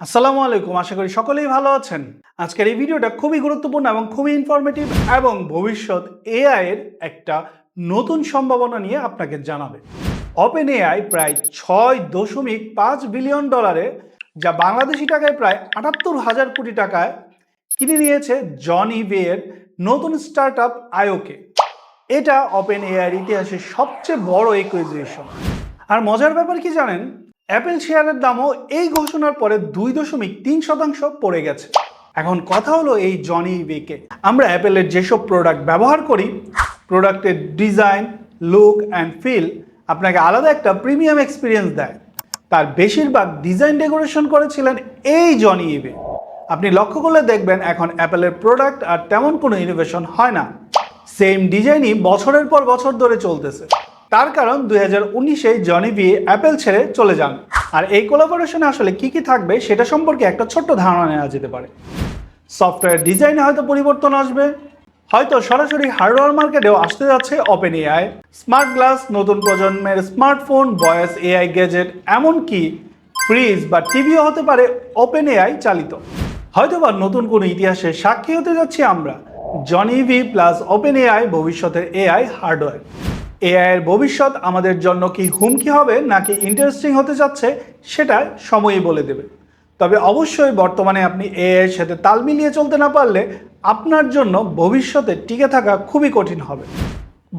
আসসালামু আলাইকুম, আশা করি সকলেই ভালো আছেন। আজকের এই ভিডিওটা খুবই গুরুত্বপূর্ণ এবং খুবই ইনফরমেটিভ এবং ভবিষ্যৎ এআই এর একটা নতুন সম্ভাবনা নিয়ে আপনাকে জানাবে। ওপেন এআই প্রায় ছয় দশমিক পাঁচ বিলিয়ন ডলারে যা বাংলাদেশি টাকায় প্রায় আটাত্তর হাজার কোটি টাকায় কিনে নিয়েছে জন ইভের নতুন স্টার্ট আপ আয়োকে এটা ওপেন এআইয়ের ইতিহাসে সবচেয়ে বড় একুইজিশন আর মজার ব্যাপার কি জানেন? অ্যাপেল শেয়ারের দামও এই ঘোষণার পরে দুই দশমিক তিন শতাংশ পড়ে গেছে। এখন কথা হলো এই জনি ইভিকে আমরা অ্যাপেলের যেসব প্রোডাক্ট ব্যবহার করি প্রোডাক্টের ডিজাইন লুক অ্যান্ড ফিল আপনাকে আলাদা একটা প্রিমিয়াম এক্সপিরিয়েন্স দেয়। তার বেশিরভাগ ডিজাইন ডেকোরেশন করেছিলেন এই জনি ইভে আপনি লক্ষ্য করলে দেখবেন এখন অ্যাপেলের প্রোডাক্ট আর তেমন কোনো ইনোভেশন হয় না। সেম ডিজাইনই বছরের পর বছর ধরে চলতেছে। তার কারণ দুই হাজার উনিশে জনি ভি অ্যাপেল ছেড়ে চলে যান। আর এই কোলাবোরেশনে আসলে কি কি থাকবে সেটা সম্পর্কে একটা ছোট্ট ধারণা নেওয়া যেতে পারে। সফটওয়্যার ডিজাইনে হয়তো পরিবর্তন আসবে। হয়তো সরাসরি হার্ডওয়্যার মার্কেটেও আসতে যাচ্ছে ওপেন এআই স্মার্ট গ্লাস নতুন প্রজন্মের স্মার্টফোন ভয়েস এআই গ্যাজেট এমনকি ফ্রিজ বা টিভিও হতে পারে ওপেন এআই চালিত। হয়তোবা নতুন কোনো ইতিহাসে সাক্ষী হতে যাচ্ছি আমরা, Jony Ive plus open AI ভবিষ্যতের এআই হার্ডওয়্যার এআই এর ভবিষ্যৎ আমাদের জন্য কি হুমকি হবে নাকি ইন্টারেস্টিং হতে যাচ্ছে, সেটা সময়ই বলে দেবে। তবে অবশ্যই বর্তমানে আপনি এআইয়ের সাথে তাল মিলিয়ে চলতে না পারলে আপনার জন্য ভবিষ্যতে টিকে থাকা খুবই কঠিন হবে।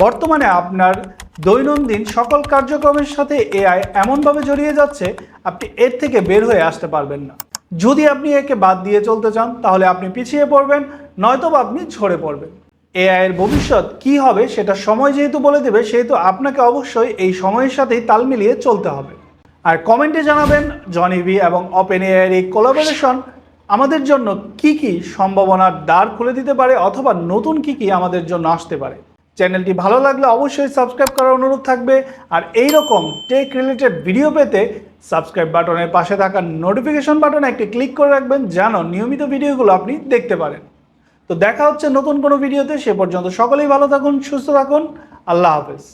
বর্তমানে আপনার দৈনন্দিন সকল কার্যক্রমের সাথে এআই এমনভাবে জড়িয়ে যাচ্ছে, আপনি এর থেকে বের হয়ে আসতে পারবেন না। যদি আপনি একে বাদ দিয়ে চলতে চান, তাহলে আপনি পিছিয়ে পড়বেন নয়তো আপনি ঝরে পড়বেন। এআই এর ভবিষ্যৎ কি হবে সেটা সময় যেহেতু বলে দেবে, সেহেতু আপনাকে অবশ্যই এই সময়ের সাথেই তাল মিলিয়ে চলতে হবে। আর কমেন্টে জানাবেন জনিভি এবং ওপেন এআইয়ের এই কোলাবোরেশন আমাদের জন্য কি কি সম্ভাবনার দ্বার খুলে দিতে পারে অথবা নতুন কি কি আমাদের জন্য আসতে পারে। চ্যানেলটি ভালো লাগলে অবশ্যই সাবস্ক্রাইব করার অনুরোধ থাকবে আর এই রকম টেক রিলেটেড ভিডিও পেতে সাবস্ক্রাইব বাটনের পাশে থাকা নোটিফিকেশন বাটনে একটি ক্লিক করে রাখবেন যেন নিয়মিত ভিডিওগুলো আপনি দেখতে পারেন। তো দেখা হচ্ছে নতুন কোনো ভিডিওতে, সে পর্যন্ত সকলেই ভালো থাকুন, সুস্থ থাকুন, আল্লাহ হাফেজ।